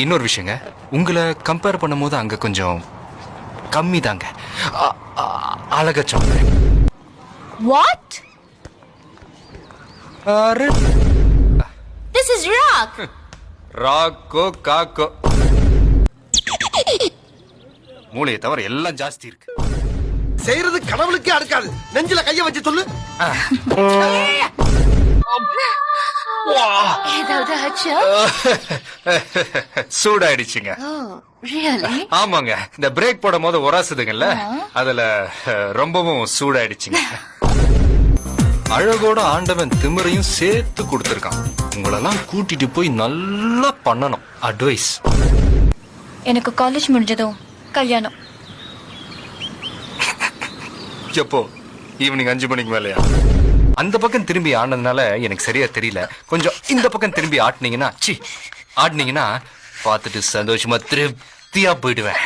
இன்னொரு விஷயங்க. உங்களை கம்பேர் பண்ணும்போது அங்க கொஞ்சம் கம்மி தாங்க அழக சொன்னேன் what are, this is rock ராக்கோ காக்கோ. மூளையை தவிர எல்லாம் ஜாஸ்தி இருக்கு. செய்யறது கடவுளுக்கே அடுக்காது. நெஞ்சில கைய வச்சு சொல்லு. ஏதாவது ஆச்சா? சூடாயிடுச்சுங்க. ஆமாங்க. இந்த பிரேக் போடும் போது உராசுதுங்கல்ல அதுல ரொம்பவும் சூடாயிடுச்சுங்க. அழகோட ஆண்டவன் திமிரையும் சேர்த்து கொடுத்துருக்கான். உங்களெல்லாம் கூட்டிட்டு போய் நல்லா பண்ணணும். அட்வைஸ் எனக்கு காலேஜ் முடிஞ்சதும் கல்யாணம். எப்போ? ஈவினிங் அஞ்சு மணிக்கு மேலயா? அந்த பக்கம் திரும்பி ஆடினதுனால எனக்கு சரியா தெரியல. கொஞ்சம் இந்த பக்கம் திரும்பி ஆட்டினீங்கன்னா சி ஆடினீங்கன்னா பார்த்துட்டு சந்தோஷமா திருப்தியா போயிடுவேன்.